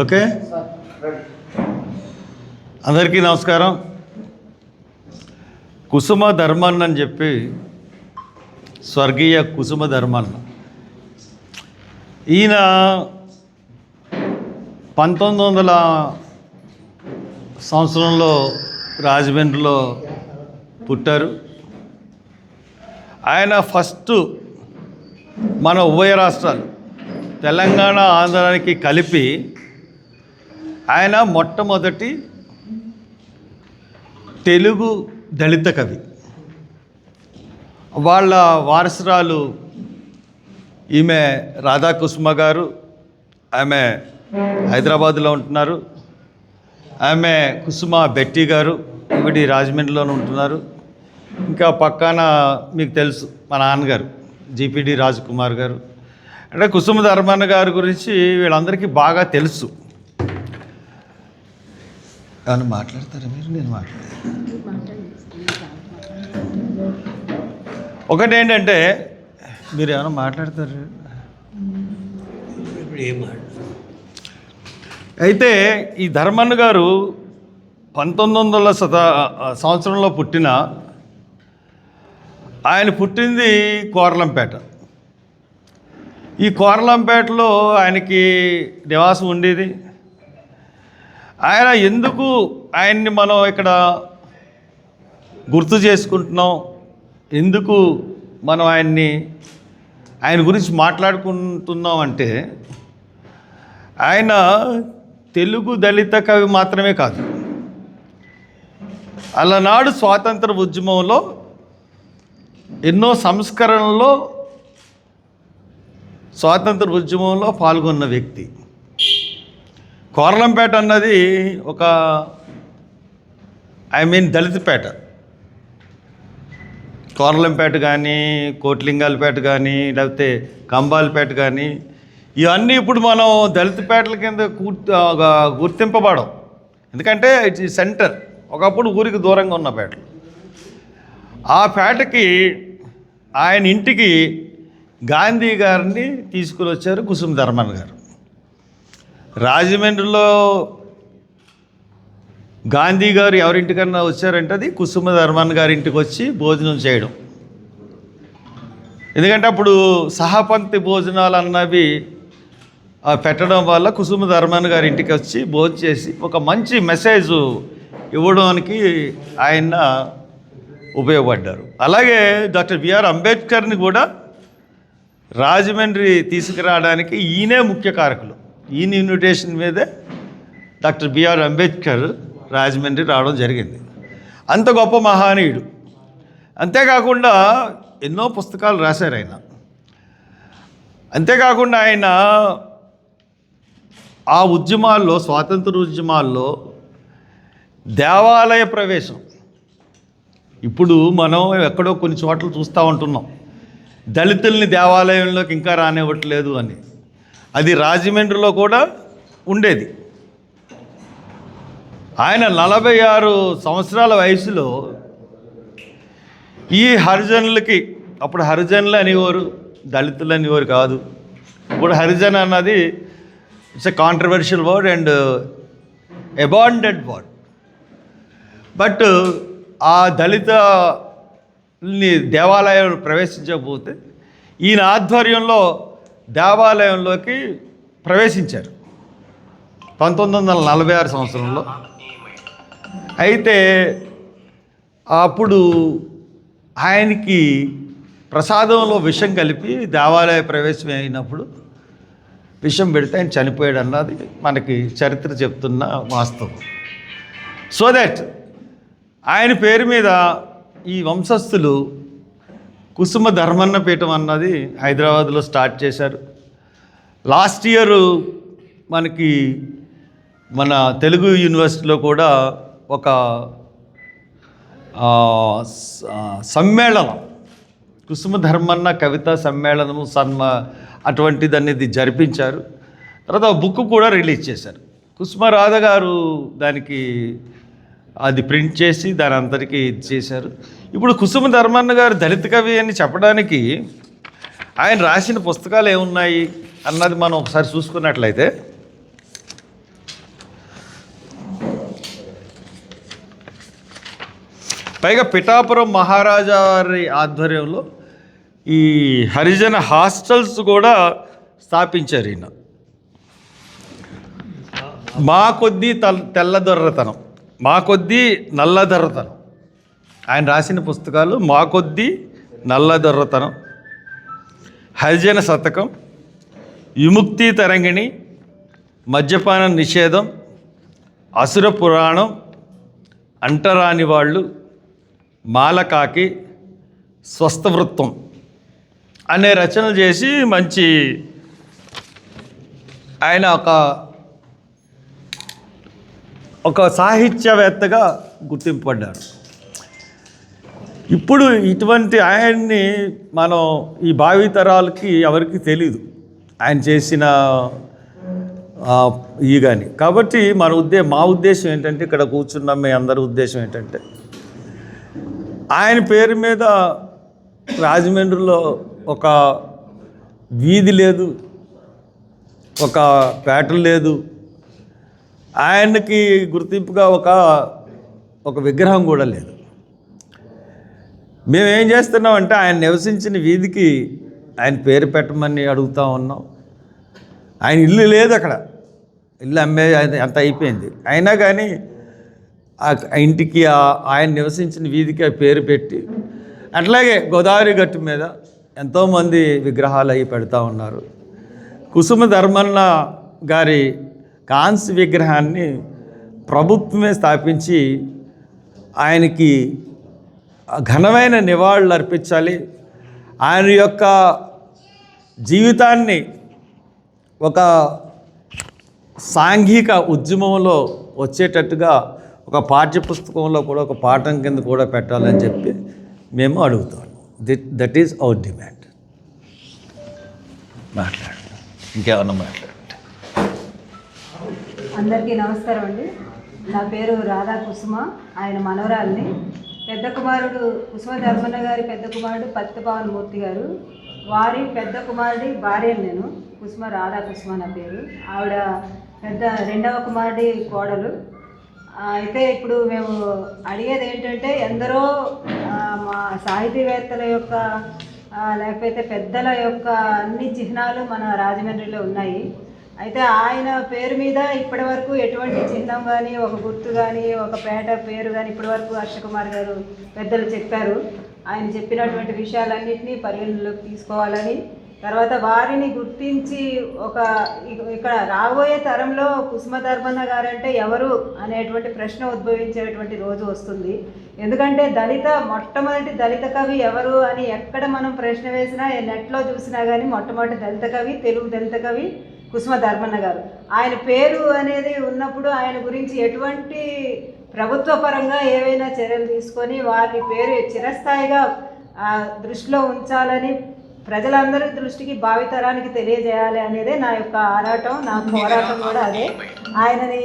Okay. అందరికీ నమస్కారం. కుసుమ ధర్మన్ అని చెప్పి స్వర్గీయ కుసుమ ధర్మన్. ఈయన పంతొమ్మిది వందల సంవత్సరంలో రాజమండ్రిలో పుట్టారు. ఆయన ఫస్ట్ మన ఉభయ రాష్ట్రాలు తెలంగాణ ఆంధ్రానికి కలిపి ఆయన మొట్టమొదటి తెలుగు దళిత కవి. వాళ్ళ వారసురాలు ఈమె రాధాకుసుమ గారు ఆమె హైదరాబాద్లో ఉంటున్నారు. ఆమె కుసుమ బెట్టి గారు ఇవిడి రాజమండ్రిలోనే ఉంటున్నారు. ఇంకా పక్కన మీకు తెలుసు మా నాన్నగారు జీపీడి రాజ్కుమార్ గారు. అంటే కుసుమ ధర్మన్న గారి గురించి వీళ్ళందరికీ బాగా తెలుసు. ఏమైనా మాట్లాడతారా మీరు? నేను మాట్లాడతాను. ఒకటి ఏంటంటే మీరు ఏమైనా మాట్లాడతారు? అయితే ఈ ధర్మన్న గారు పంతొమ్మిది వందల శత సంవత్సరంలో పుట్టిన ఆయన పుట్టింది కోరలంపేట. ఈ కోరలంపేటలో ఆయనకి నివాసం ఉండేది. ఆయన ఎందుకు ఆయన్ని మనం ఇక్కడ గుర్తు చేసుకుంటున్నాం? ఎందుకు మనం ఆయన్ని ఆయన గురించి మాట్లాడుకుంటున్నాం అంటే ఆయన తెలుగు దళిత కవి మాత్రమే కాదు. అలనాడు స్వాతంత్ర ఉద్యమంలో ఎన్నో సంస్కరణలో స్వాతంత్ర ఉద్యమంలో పాల్గొన్న వ్యక్తి. కోరలంపేట అన్నది ఒక ఐ మీన్ దళితపేట. కోరలంపేట కానీ కోట్లింగాలపేట కానీ లేకపోతే కంబాలపేట కానీ ఇవన్నీ ఇప్పుడు మనం దళితపేటల కింద కూర్తి గుర్తింపబడం ఎందుకంటే ఇట్స్ సెంటర్. ఒకప్పుడు ఊరికి దూరంగా ఉన్న పేటలు. ఆ పేటకి ఆయన ఇంటికి గాంధీ గారిని తీసుకుని వచ్చారు కుసుమ ధర్మన్ గారు. రాజమండ్రిలో గాంధీ గారు ఎవరింటికన్నా వచ్చారంటే అది కుసుమ ధర్మన్ గారి ఇంటికి వచ్చి భోజనం చేయడం. ఎందుకంటే అప్పుడు సహపంక్తి భోజనాలు అన్నవి పెట్టడం వల్ల కుసుమ ధర్మన్ గారి ఇంటికి వచ్చి భోజనం చేసి ఒక మంచి మెసేజ్ ఇవ్వడానికి ఆయన ఉపయోగపడ్డారు. అలాగే డాక్టర్ బిఆర్ అంబేద్కర్ని కూడా రాజమండ్రి తీసుకురావడానికి ఈయనే ముఖ్య కారకులు. ఈయన ఇన్విటేషన్ మీదే డాక్టర్ బిఆర్ అంబేద్కర్ రాజమండ్రి రావడం జరిగింది. అంత గొప్ప మహానీయుడు. అంతేకాకుండా ఎన్నో పుస్తకాలు రాశారు ఆయన. అంతేకాకుండా ఆయన ఆ ఉద్యమాల్లో స్వాతంత్ర ఉద్యమాల్లో దేవాలయ ప్రవేశం ఇప్పుడు మనం ఎక్కడో కొన్ని చోట్ల చూస్తూ ఉంటున్నాం. దళితుల్ని దేవాలయంలోకి ఇంకా రానివ్వట్లేదు అని. అది రాజమండ్రిలో కూడా ఉండేది. ఆయన నలభై ఆరు సంవత్సరాల వయసులో ఈ హరిజనులకి అప్పుడు హరిజనులు అనేవారు దళితులు అనేవారు కాదు. ఇప్పుడు హరిజన్ అన్నది it's a controversial word and abandoned word but ఆ దళితని దేవాలయం ప్రవేశించకపోతే ఈయన ఆధ్వర్యంలో దేవాలయంలోకి ప్రవేశించారు. పంతొమ్మిది వందల నలభై ఆరు సంవత్సరంలో. అయితే అప్పుడు ఆయనకి ప్రసాదంలో విషం కలిపి దేవాలయ ప్రవేశం అయినప్పుడు విషం పెడితే ఆయన చనిపోయాడు అన్నది మనకి చరిత్ర చెప్తున్న వాస్తవం. సో దట్ ఆయన పేరు మీద ఈ వంశస్థులు కుసుమ ధర్మన్న పీఠం అన్నది హైదరాబాద్లో స్టార్ట్ చేశారు. లాస్ట్ ఇయర్ మనకి మన తెలుగు యూనివర్సిటీలో కూడా ఒక సమ్మేళనం కుసుమ ధర్మన్న కవిత సమ్మేళనము సన్మ అటువంటిది అనేది జరిపించారు. తర్వాత బుక్ కూడా రిలీజ్ చేశారు. కుసుమ రాధ గారు దానికి అది ప్రింట్ చేసి దాని అందరికీ ఇది చేశారు. ఇప్పుడు కుసుమ ధర్మన్న గారు దళిత కవి అని చెప్పడానికి ఆయన రాసిన పుస్తకాలు ఏమున్నాయి అన్నది మనం ఒకసారి చూసుకున్నట్లయితే పైగా పిఠాపురం మహారాజా వారి ఆధ్వర్యంలో ఈ హరిజన హాస్టల్స్ కూడా స్థాపించారు ఈయన. మా కొద్దీ తల్ తెల్లదొర్రతనం మా కొద్దీ నల్లదొర్రతనం ఆయన రాసిన పుస్తకాలు మా కొద్దీ నల్లదొర్రతనం హరిజన శతకం విముక్తి తరంగిణి మద్యపాన నిషేధం అసుర పురాణం అంటరాని వాళ్ళు మాలకాకి స్వస్థవృత్తం అనే రచనలు చేసి మంచి ఆయన ఒక ఒక సాహిత్యవేత్తగా గుర్తింపబడ్డారు ఇప్పుడు ఇటువంటి ఆయన్ని మనం ఈ భావితరాలకి ఎవరికి తెలియదు ఆయన చేసిన ఈ కానీ కాబట్టి మన ఉద్దే మా ఉద్దేశం ఏంటంటే ఇక్కడ కూర్చున్న మీ అందరి ఉద్దేశం ఏంటంటే ఆయన పేరు మీద రాజమండ్రిలో ఒక వీధి లేదు ఒక పేట లేదు ఆయనకి గుర్తింపుగా ఒక ఒక విగ్రహం కూడా లేదు. మేము ఏం చేస్తున్నామంటే ఆయన నివసించిన వీధికి ఆయన పేరు పెట్టమని అడుగుతా ఉన్నాం. ఆయన ఇల్లు లేదు అక్కడ. ఇల్లు అమ్మే అంత అయిపోయింది. అయినా కానీ ఆ ఇంటికి ఆ- ఆయన నివసించిన వీధికి ఆ పేరు పెట్టి అట్లాగే గోదావరి గట్టు మీద ఎంతోమంది విగ్రహాలు అవి పెడతా ఉన్నారు. కుసుమ ధర్మన్న గారి కాంస్య విగ్రహాన్ని ప్రభుత్వమే స్థాపించి ఆయనకి ఘనమైన నివాళులు అర్పించాలి. ఆయన యొక్క జీవితాన్ని ఒక సాంఘిక ఉద్యమంలో వచ్చేటట్టుగా ఒక పాఠ్య పుస్తకంలో కూడా ఒక పాఠం కింద కూడా పెట్టాలని చెప్పి మేము అడుగుతాం. That that is our demand మాట్లాడు. ఇంకేమన్నా మాట్లాడు. అందరికీ నమస్కారం అండి. నా పేరు రాధా కుసుమ ఆయన మనవరాల్ని. పెద్ద కుమారుడు కుసుమ ధర్మన్న గారి పెద్ద కుమారుడు పత్తిపావన్ మూర్తి గారు. వారి పెద్ద కుమారుడి భార్య నేను కుసుమ రాధా కుసుమ నా పేరు. ఆవిడ పెద్ద రెండవ కుమారుడి కోడలు. అయితే ఇప్పుడు మేము అడిగేది ఏంటంటే ఎందరో మా సాహితీవేత్తల యొక్క లేకపోతే పెద్దల యొక్క అన్ని చిహ్నాలు మన రాజమండ్రిలో ఉన్నాయి. అయితే ఆయన పేరు మీద ఇప్పటి వరకు ఎటువంటి చిహ్నం కానీ ఒక గుర్తు కానీ ఒక పేట పేరు కానీ ఇప్పటి వరకు హర్షకుమార్ గారు పెద్దలు చెప్పారు. ఆయన చెప్పినటువంటి విషయాలన్నింటినీ పరిగణలోకి తీసుకోవాలని తర్వాత వారిని గుర్తించి ఒక ఇక్కడ రాబోయే తరంలో కుసుమ ధర్మన్న గారంటే ఎవరు అనేటువంటి ప్రశ్న ఉద్భవించేటువంటి రోజు వస్తుంది. ఎందుకంటే దళిత మొట్టమొదటి దళిత కవి ఎవరు అని ఎక్కడ మనం ప్రశ్న వేసినా నెట్లో చూసినా కానీ మొట్టమొదటి దళిత కవి తెలుగు దళిత కవి కుసుమ ధర్మన్న గారు. ఆయన పేరు అనేది ఉన్నప్పుడు ఆయన గురించి ఎటువంటి ప్రభుత్వ పరంగా ఏవైనా చర్యలు తీసుకొని వారి పేరు చిరస్థాయిగా దృష్టిలో ఉంచాలని ప్రజలందరి దృష్టికి భావితరానికి తెలియజేయాలి అనేదే నా యొక్క ఆరాటం నా పోరాటం కూడా అదే. ఆయనని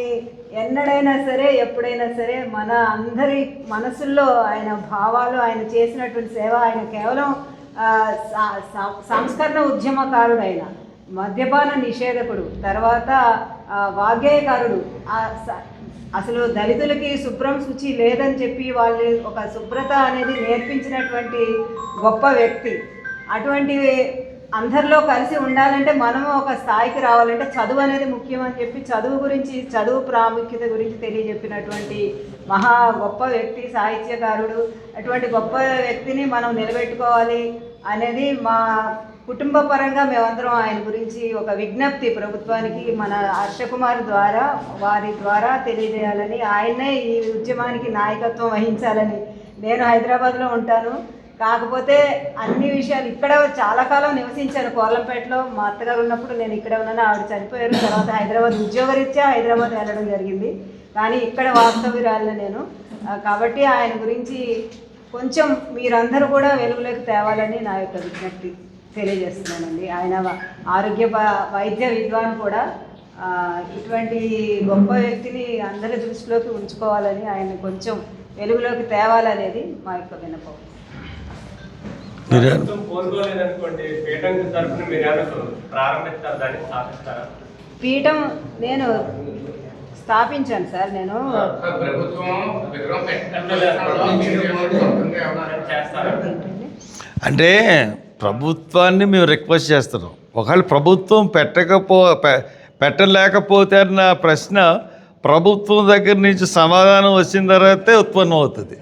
ఎన్నడైనా సరే ఎప్పుడైనా సరే మన అందరి మనసుల్లో ఆయన భావాలు ఆయన చేసినటువంటి సేవ ఆయన కేవలం సా- సంస్కరణ ఉద్యమకారుడు ఆయన మద్యపాన నిషేధకుడు తర్వాత వాగ్గేయకారుడు. అసలు దళితులకి శుభ్రం శుచి లేదని చెప్పి వాళ్ళు ఒక శుభ్రత అనేది నేర్పించినటువంటి గొప్ప వ్యక్తి. అటువంటి అందరిలో కలిసి ఉండాలంటే మనము ఒక స్థాయికి రావాలంటే చదువు అనేది ముఖ్యం అని చెప్పి చదువు గురించి చదువు ప్రాముఖ్యత గురించి తెలియజెప్పినటువంటి మహా గొప్ప వ్యక్తి సాహిత్యకారుడు. అటువంటి గొప్ప వ్యక్తిని మనం నిలబెట్టుకోవాలి అనేది మా కుటుంబ పరంగా మేమందరం ఆయన గురించి ఒక విజ్ఞప్తి ప్రభుత్వానికి మన హర్షకుమార్ ద్వారా వారి ద్వారా తెలియజేయాలని ఆయనే ఈ ఉద్యమానికి నాయకత్వం వహించాలని నేను హైదరాబాద్లో ఉంటాను. కాకపోతే అన్ని విషయాలు ఇక్కడ చాలా కాలం నివసించాను. కోలంపేటలో మా అత్తగారు ఉన్నప్పుడు నేను ఇక్కడ ఉన్నాను. ఆవిడ చనిపోయారు. తర్వాత హైదరాబాద్ ఉద్యోగరీత్యా హైదరాబాద్ వెళ్ళడం జరిగింది. కానీ ఇక్కడ వాస్తవ్యురాలను నేను. కాబట్టి ఆయన గురించి కొంచెం మీరందరూ కూడా వెలుగులోకి తేవాలని నా యొక్క విజ్ఞప్తి. తెలియజేస్తున్నానండి. ఆయన ఆరోగ్య ప- వైద్య విద్వాన్ కూడా. ఇటువంటి గొప్ప వ్యక్తిని అందరి దృష్టిలోకి ఉంచుకోవాలని ఆయన కొంచెం వెలుగులోకి తేవాలనేది మా యొక్క విన్నపం. కోరుకోలేదనుకోండి పీఠం నేను స్థాపించాను సార్ నేను. అంటే ప్రభుత్వాన్ని మేము రిక్వెస్ట్ చేస్తున్నాం. ఒకవేళ ప్రభుత్వం పెట్టకపో పెట్టలేకపోతే అన్న ప్రశ్న ప్రభుత్వం దగ్గర నుంచి సమాధానం వచ్చిన తర్వాతే ఉత్పన్నం అవుతుంది.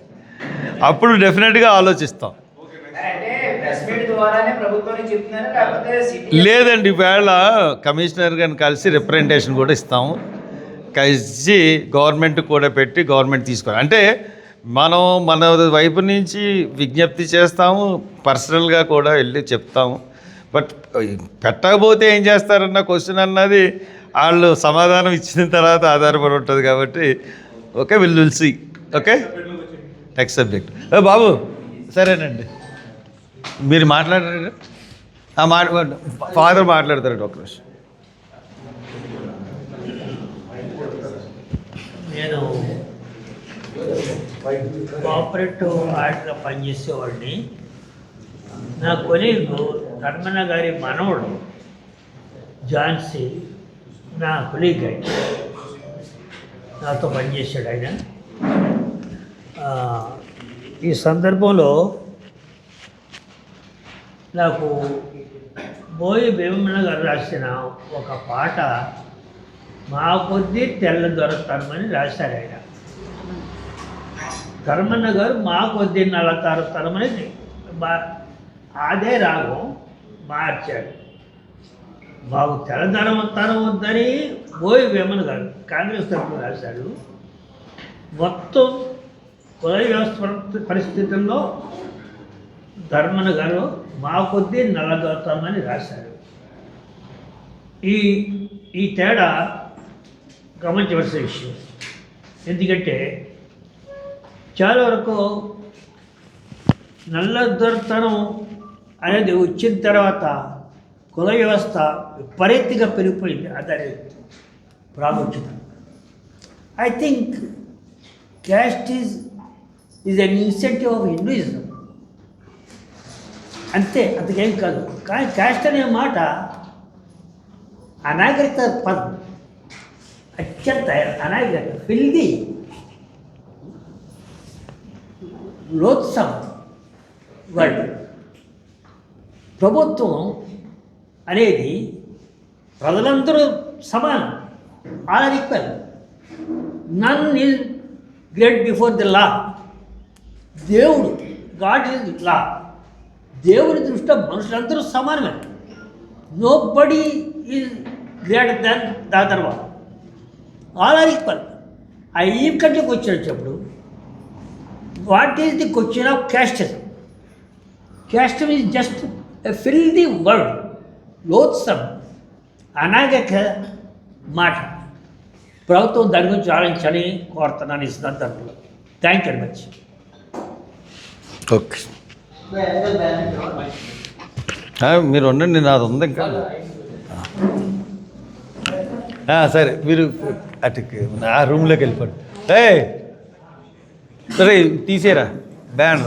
అప్పుడు డెఫినెట్గా ఆలోచిస్తాం. లేదండి వేళ కమిషనర్ గారిని కలిసి రిప్రజెంటేషన్ కూడా ఇస్తాము. కలిసి గవర్నమెంట్ కూడా పెట్టి గవర్నమెంట్ తీసుకోవాలి. అంటే మనం మన వైపు నుంచి విజ్ఞప్తి చేస్తాము పర్సనల్గా కూడా వెళ్ళి చెప్తాము. బట్ పెట్టకపోతే ఏం చేస్తారన్న క్వశ్చన్ అన్నది వాళ్ళు సమాధానం ఇచ్చిన తర్వాత ఆధారపడి ఉంటుంది కాబట్టి okay will will okay? Next subject బాబు సరేనండి. మీరు మాట్లాడారు ఆ మాట ఫాదర్ మాట్లాడతారు డాక్టర్ నిమిషం. నేను కోఆపరేటివ్ ఆర్ట్గా పనిచేసేవాడిని. నా కొలీగు ధర్మన్న గారి మనవడు జాన్సీ నా కొలీగ్ ఆయన. నాతో పనిచేశాడు ఆయన. ఈ సందర్భంలో నాకు బోయి భీమన్న గారు రాసిన ఒక పాట మా కొద్దీ తెల్ల దొరతనమని రాశారు ఆయన. ధర్మన్న గారు మా కొద్ది నలతారు తరతనమని అనేది అదే రాగం మార్చాడు మాకు తెల్లదనం తరం వద్దని బోయి వేమన్ గారు కాంగ్రెస్ తరఫున రాశాడు మొత్తం కుల వ్యవస్థ పరిస్థితుల్లో ధర్మన గారు మా కొద్దీ నల్లదోతామని రాశారు. ఈ ఈ తేడా గమనించవలసిన విషయం. ఎందుకంటే చాలా వరకు నల్లదొరతనం అనేది వచ్చిన తర్వాత కుల వ్యవస్థ విపరీతంగా పెరిగిపోయింది అదే ప్రాముఖ్యత. I think caste is is an incentive of Hinduism అంతే అంతకేం కాదు. కానీ క్యాస్ట్ అనే మాట అనాగరిక పదం. అత్యంత అనాగరిక ఫిల్ది లోత్సం వర్డ్ ప్రభుత్వం అనేది ప్రజలందరూ సమానం. All equal none is great before the law దేవుడు గాడ్ ఈజ్ లా దేవుని దృష్టిలో మనుషులందరూ సమానమే. Nobody is greater than the తర్వాత ఆల్ ఆర్ ఈక్వల్ ఆ ఈక్వల్కి వచ్చినప్పుడు what is the question of casteism casteism is just a fill the word లోత్సం అనాగక మాట. ప్రభుత్వం దాని గురించి ఆలోచించాలని కోరుతున్నాను ఈ సందర్భంలో. Thank you very much okay మీరు ఉండండి నాది ఉంది ఇంకా. సరే మీరు అటు ఆ రూమ్లోకి వెళ్ళిపోండి. ఏ సరే తీసేరా. బ్యాన్